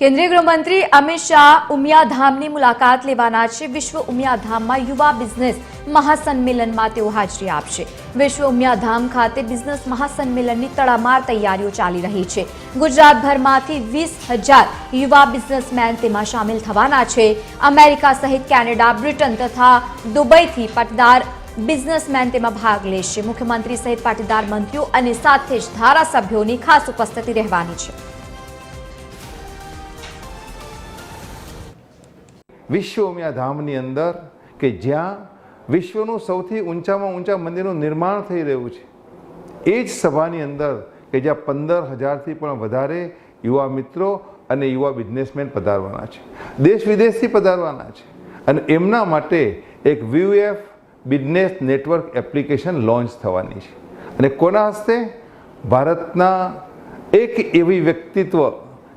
કેન્દ્રીય ગૃહમંત્રી અમિત શાહ ઉમિયાધામની મુલાકાત લેવાના છે. વિશ્વ ઉમિયાધામમાં યુવા બિઝનેસ મહાસંમેલનમાં તેઓ હાજરી આપશે. વિશ્વ ઉમિયાધામ ખાતે બિઝનેસ મહાસંમેલનની તડામાર તૈયારીઓ ચાલી રહી છે. ગુજરાતભરમાંથી વીસ હજાર યુવા બિઝનેસમેન તેમાં સામેલ થવાના છે. અમેરિકા સહિત કેનેડા, બ્રિટન તથા દુબઈથી પાટીદાર બિઝનેસમેન તેમાં ભાગ લેશે. મુખ્યમંત્રી સહિત પાટીદાર મંત્રીઓ અને સાથે જ ધારાસભ્યોની ખાસ ઉપસ્થિતિ રહેવાની છે. વિશ્વ ઉમિયા ધામની અંદર કે જ્યાં વિશ્વનું સૌથી ઊંચામાં ઊંચા મંદિરનું નિર્માણ થઈ રહ્યું છે. એ જ સભાની અંદર કે જ્યાં પંદર હજારથી પણ વધારે યુવા મિત્રો અને યુવા બિઝનેસમેન પધારવાના છે. દેશ વિદેશથી પધારવાના છે. અને એમના માટે એક વ્યુએફ બિઝનેસ નેટવર્ક એપ્લિકેશન લોન્ચ થવાની છે. અને કોના હસ્તે? ભારતના એક એવી વ્યક્તિત્વ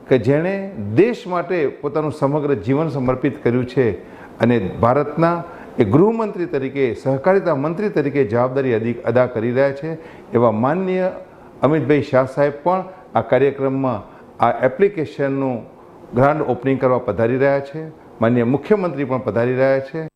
કે જેણે દેશ માટે પોતાનું સમગ્ર જીવન સમર્પિત કર્યું છે અને ભારતના એ ગૃહમંત્રી તરીકે, સહકારિતા મંત્રી તરીકે જવાબદારી અદા કરી રહ્યા છે. એવા માનનીય અમિતભાઈ શાહ સાહેબ પણ આ કાર્યક્રમમાં આ એપ્લિકેશનનું ગ્રાન્ડ ઓપનિંગ કરવા પધારી રહ્યા છે. માન્ય મુખ્યમંત્રી પણ પધારી રહ્યા છે.